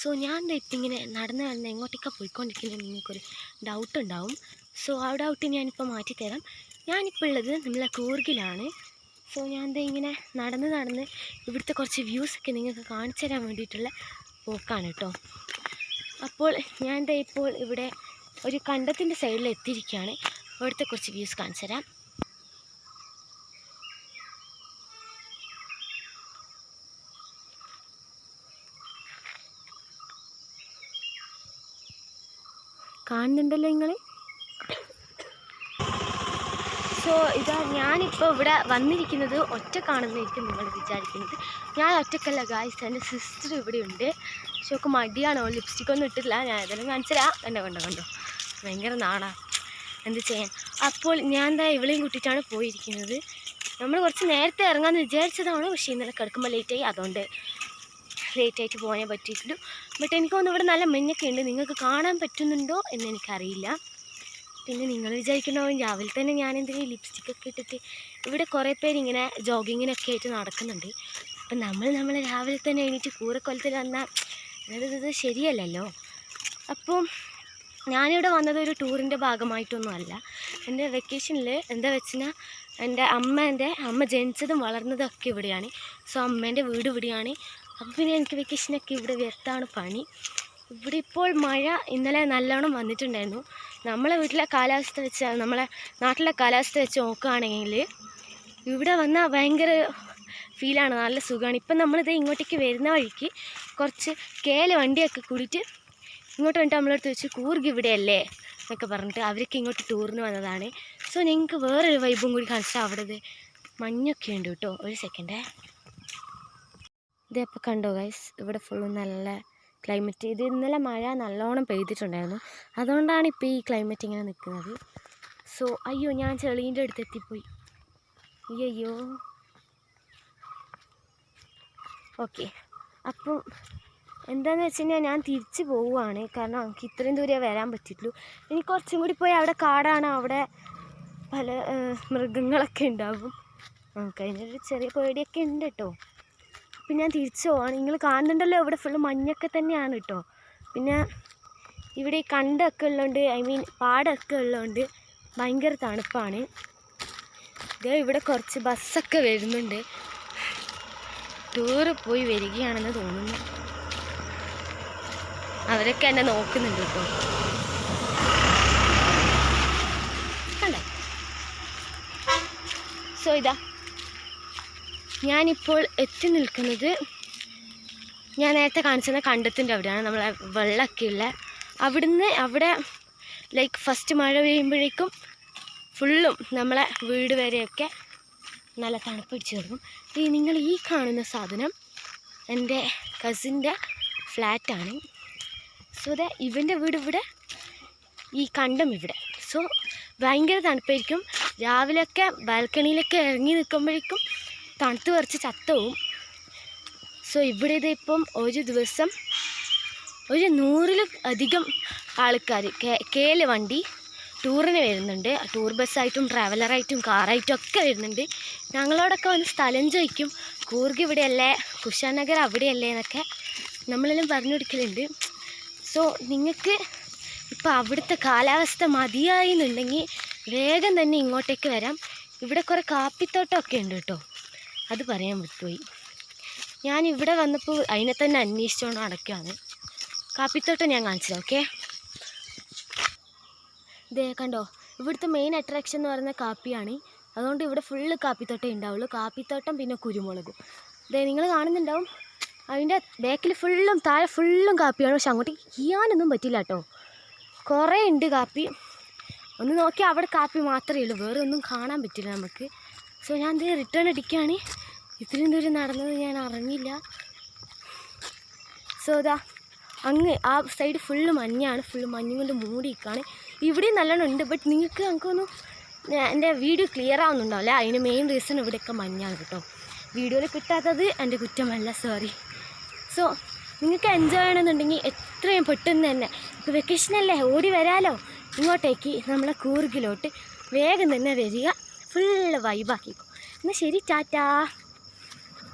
So ഞാൻ ഇങ്ങനെ നടന്ന് നടന്ന് എങ്ങോട്ടേക്കാണ് പോയിക്കൊണ്ടിരിക്കുന്നത് നിങ്ങൾക്കൊരു ഡൗട്ട് ഉണ്ടാവും. സോ ആ ഡൗട്ട് ഞാനിപ്പോൾ മാറ്റിത്തരാം. ഞാനിപ്പോൾ ഉള്ളത് നമ്മളെ കൂർഗിലാണ്. സോ ഞാൻ എന്താ ഇങ്ങനെ നടന്ന് നടന്ന് ഇവിടുത്തെ കുറച്ച് വ്യൂസൊക്കെ നിങ്ങൾക്ക് കാണിച്ചു തരാൻ വേണ്ടിയിട്ടുള്ള പോക്കാണ് കേട്ടോ അപ്പോൾ ഞാൻ എന്താ ഇപ്പോൾ ഇവിടെ ഒരു കണ്ടത്തിന്റെ സൈഡിൽ എത്തിയിരിക്കുകയാണ്. അവിടുത്തെ കുറച്ച് വ്യൂസ് കാണിച്ചു തരാം. കാണുന്നുണ്ടല്ലോ നിങ്ങൾ സോ ഇതാ ഞാനിപ്പോൾ ഇവിടെ വന്നിരിക്കുന്നത് ഒറ്റക്കാണെന്നായിരിക്കും നിങ്ങൾ വിചാരിക്കുന്നത്. ഞാൻ ഒറ്റക്കല്ല ഗായ്സ് എന്റെ സിസ്റ്റർ ഇവിടെ ഉണ്ട് പക്ഷെ ഒക്കെ മടിയാണോ. ലിപ്സ്റ്റിക് ഒന്നും ഇട്ടില്ല ഞാൻ ഏതായാലും കാണിച്ചില്ല എന്നെ കണ്ടോ കണ്ടോ? ഭയങ്കര നാടാ എന്ത് ചെയ്യാൻ? അപ്പോൾ ഞാൻ എന്താ ഇവളെയും കൂട്ടിയിട്ടാണ് പോയിരിക്കുന്നത്. നമ്മൾ കുറച്ച് നേരത്തെ ഇറങ്ങാമെന്ന് വിചാരിച്ചതാണ്. പക്ഷേ ഇന്നലെ കിടക്കുമ്പോൾ ലേറ്റായി അതുകൊണ്ട് ലേറ്റായിട്ട് പോകാനേ പറ്റിയിട്ടുള്ളൂ. ബട്ട് എനിക്ക് തോന്നുന്നു ഇവിടെ നല്ല മഞ്ഞൊക്കെ ഉണ്ട് നിങ്ങൾക്ക് കാണാൻ പറ്റുന്നുണ്ടോ എന്ന് എനിക്കറിയില്ല. പിന്നെ നിങ്ങൾ വിചാരിക്കണോ രാവിലെ തന്നെ ഞാൻ എന്തെങ്കിലും ലിപ്സ്റ്റിക് ഒക്കെ ഇട്ടിട്ട് ഇവിടെ കുറേ പേര് ഇങ്ങനെ ജോഗിങ്ങിനൊക്കെ ആയിട്ട് നടക്കുന്നുണ്ട്. അപ്പം നമ്മൾ നമ്മൾ രാവിലെ തന്നെ എണീറ്റ് കൂറക്കൊലത്തിൽ വന്നാൽ അതായത് ശരിയല്ലല്ലോ. അപ്പം ഞാനിവിടെ വന്നത് ഒരു ടൂറിന്റെ ഭാഗമായിട്ടൊന്നും അല്ല. എന്റെ വെക്കേഷനിൽ എന്താ വെച്ചാൽ എന്റെ അമ്മേന്റെ അമ്മ ജനിച്ചതും വളർന്നതും ഒക്കെ ഇവിടെയാണ്. സോ അമ്മേന്റെ വീട് ഇവിടെയാണ്. അപ്പം പിന്നെ എനിക്ക് വെക്കേഷനൊക്കെ ഇവിടെ വ്യർത്താണ് പണി. ഇവിടെ ഇപ്പോൾ മഴ ഇന്നലെ നല്ലോണം വന്നിട്ടുണ്ടായിരുന്നു. നമ്മളെ വീട്ടിലെ കാലാവസ്ഥ വെച്ച് നമ്മളെ നാട്ടിലെ കാലാവസ്ഥ വെച്ച് നോക്കുകയാണെങ്കിൽ ഇവിടെ വന്നാൽ ഭയങ്കര ഫീലാണ് നല്ല സുഖമാണ്. ഇപ്പം നമ്മളിത് ഇങ്ങോട്ടേക്ക് വരുന്ന വഴിക്ക് കുറച്ച് കേല വണ്ടിയൊക്കെ കൂടിയിട്ട് ഇങ്ങോട്ട് വന്നിട്ട് നമ്മളടുത്ത് വെച്ച് കൂർഗ് ഇവിടെയല്ലേ എന്നൊക്കെ പറഞ്ഞിട്ട് അവരൊക്കെ ഇങ്ങോട്ട് ടൂറിന് വന്നതാണ്. സോ ഞങ്ങൾക്ക് വേറൊരു വൈബും കൂടി കാണിച്ചാൽ അവിടെ മഞ്ഞൊക്കെ ഉണ്ട് കേട്ടോ. ഒരു സെക്കൻഡേ ഇതപ്പോൾ കണ്ടോ ഗൈസ് ഇവിടെ ഫുള്ളും നല്ല ക്ലൈമറ്റ് ഇത് ഇന്നലെ മഴ നല്ലോണം പെയ്തിട്ടുണ്ടായിരുന്നു. അതുകൊണ്ടാണ് ഇപ്പോൾ ഈ ക്ലൈമറ്റ് ഇങ്ങനെ നിൽക്കുന്നത് സോ അയ്യോ ഞാൻ ചെളീന്റെ അടുത്ത് എത്തിപ്പോയി. അയ്യോ ഓക്കെ അപ്പം എന്താണെന്ന് വെച്ച് കഴിഞ്ഞാൽ ഞാൻ തിരിച്ച് പോവുകയാണ് കാരണം എനിക്ക് ഇത്രയും ദൂരെ വരാൻ പറ്റിയിട്ടുള്ളൂ. ഇനി കുറച്ചും കൂടി പോയി അവിടെ കാടാണ്. അവിടെ പല മൃഗങ്ങളൊക്കെ ഉണ്ടാകും നമുക്ക് അതിനൊരു ചെറിയ പേടിയൊക്കെ ഉണ്ട് കേട്ടോ പിന്നെ ഞാൻ തിരിച്ചു പോവാണ്. നിങ്ങൾ കാണുന്നുണ്ടല്ലോ ഇവിടെ ഫുള്ള് മഞ്ഞൊക്കെ തന്നെയാണ് കേട്ടോ പിന്നെ ഇവിടെ കണ്ടൊക്കെ ഉള്ളതുകൊണ്ട് ഐ മീൻ പാടമൊക്കെ ഉള്ളതുകൊണ്ട് ഭയങ്കര തണുപ്പാണ്. ഇതേ ഇവിടെ കുറച്ച് ബസ്സൊക്കെ വരുന്നുണ്ട്. ടൂറ് പോയി വരികയാണെന്ന് തോന്നുന്നു. അവരൊക്കെ എന്നെ നോക്കുന്നുണ്ട് കേട്ടോ കണ്ടോ? സോ ഇതാ. ഞാനിപ്പോൾ എത്തി നിൽക്കുന്നത് ഞാൻ നേരത്തെ കാണിച്ചിരുന്ന കണ്ടത്തിന്റെ അവിടെയാണ്. നമ്മളെ വെള്ളമൊക്കെ ഉള്ള അവിടുന്ന് അവിടെ ലൈക്ക് ഫസ്റ്റ് മഴ പെയ്യുമ്പോഴേക്കും ഫുള്ളും നമ്മളെ വീട് വരെയൊക്കെ നല്ല തണുപ്പ് പിടിച്ച് തുടങ്ങും ഈ നിങ്ങൾ ഈ കാണുന്ന സാധനം എന്റെ കസിന്റെ ഫ്ലാറ്റാണ്. സോ ദ ഇവന്റെ വീട് ഇവിടെ ഈ കണ്ടം ഇവിടെ. സോ ഭയങ്കര തണുപ്പായിരിക്കും. രാവിലെയൊക്കെ ബാൽക്കണിയിലൊക്കെ ഇറങ്ങി നിൽക്കുമ്പോഴേക്കും തണുത്ത് പറിച്ച് ചത്തവും. സോ ഇവിടെ ഇത് ഇപ്പം ഒരു ദിവസം ഒരു നൂറിൽ അധികം ആൾക്കാർ കേൽ വണ്ടി ടൂറിന് വരുന്നുണ്ട്. ടൂർ ബസ്സായിട്ടും ട്രാവലറായിട്ടും കാറായിട്ടും ഒക്കെ വരുന്നുണ്ട്. ഞങ്ങളോടൊക്കെ വന്ന് സ്ഥലം ചോദിക്കും കൂർഗ് ഇവിടെയല്ലേ? കുഷാനഗർ അവിടെയല്ലേ? എന്നൊക്കെ നമ്മളെല്ലാം പറഞ്ഞു കൊടുക്കലുണ്ട്. സോ നിങ്ങൾക്ക് ഇപ്പോൾ അവിടുത്തെ കാലാവസ്ഥ മതിയായി എന്നുണ്ടെങ്കിൽ വേഗം തന്നെ ഇങ്ങോട്ടേക്ക് വരാം. ഇവിടെ കുറേ കാപ്പിത്തോട്ടമൊക്കെ ഉണ്ട് കേട്ടോ. അത് പറയാൻ വിട്ടുപോയി. ഞാൻ ഇവിടെ വന്നപ്പോൾ അതിനെ തന്നെ അന്വേഷിച്ചുകൊണ്ട് നടക്കുകയാണ്. കാപ്പിത്തോട്ടം ഞാൻ കാണിച്ചത് ഓക്കെ? ഇതേ കണ്ടോ? ഇവിടുത്തെ മെയിൻ അട്രാക്ഷൻ എന്ന് പറയുന്ന കാപ്പിയാണ്. അതുകൊണ്ട് ഇവിടെ ഫുള്ള് കാപ്പിത്തോട്ടം ഉണ്ടാവുള്ളൂ. കാപ്പിത്തോട്ടം പിന്നെ കുരുമുളകും. ഇതേ നിങ്ങൾ കാണുന്നുണ്ടാവും? അതിന്റെ ബാക്കിൽ ഫുള്ളും താഴെ ഫുള്ളും കാപ്പിയാണ്. പക്ഷെ അങ്ങോട്ടേക്ക് ചെയ്യാനൊന്നും പറ്റില്ല കേട്ടോ. കുറേ ഉണ്ട് കാപ്പി. ഒന്ന് നോക്കിയാൽ അവിടെ കാപ്പി മാത്രമേ ഉള്ളൂ. വേറെ ഒന്നും കാണാൻ പറ്റില്ല നമുക്ക്. സോ ഞാൻ ഇത് റിട്ടേൺ അടിക്കുകയാണ്. ഇത്രയും ദൂരം നടന്നത് ഞാൻ അറിഞ്ഞില്ല. സോ ഇതാ അങ്ങ് ആ സൈഡ് ഫുള്ള് മഞ്ഞാണ്. ഫുൾ മഞ്ഞ് കൊണ്ട് മൂടിയിരിക്കുകയാണ് ഇവിടെയും നല്ലോണം ഉണ്ട് ബട്ട് നിങ്ങൾക്ക് നമുക്കൊന്നും എന്റെ വീഡിയോ ക്ലിയർ ആവുന്നുണ്ടാവില്ല അതിന് മെയിൻ റീസൺ ഇവിടെയൊക്കെ മഞ്ഞാണ് കേട്ടോ. വീഡിയോയിൽ കിട്ടാത്തത് എന്റെ കുറ്റമല്ല സോറി സോ നിങ്ങൾക്ക് എൻജോയ് ചെയ്യണമെന്നുണ്ടെങ്കിൽ എത്രയും പെട്ടെന്ന് തന്നെ. ഇപ്പോൾ വെക്കേഷനല്ലേ ഓടി വരാലോ? ഇങ്ങോട്ടേക്ക് നമ്മളെ കൂർഗിലോട്ട് വേഗം തന്നെ വരിക. ഫുള്ള് വൈബാക്കിക്കും എന്നാൽ ശരി ടാറ്റാ.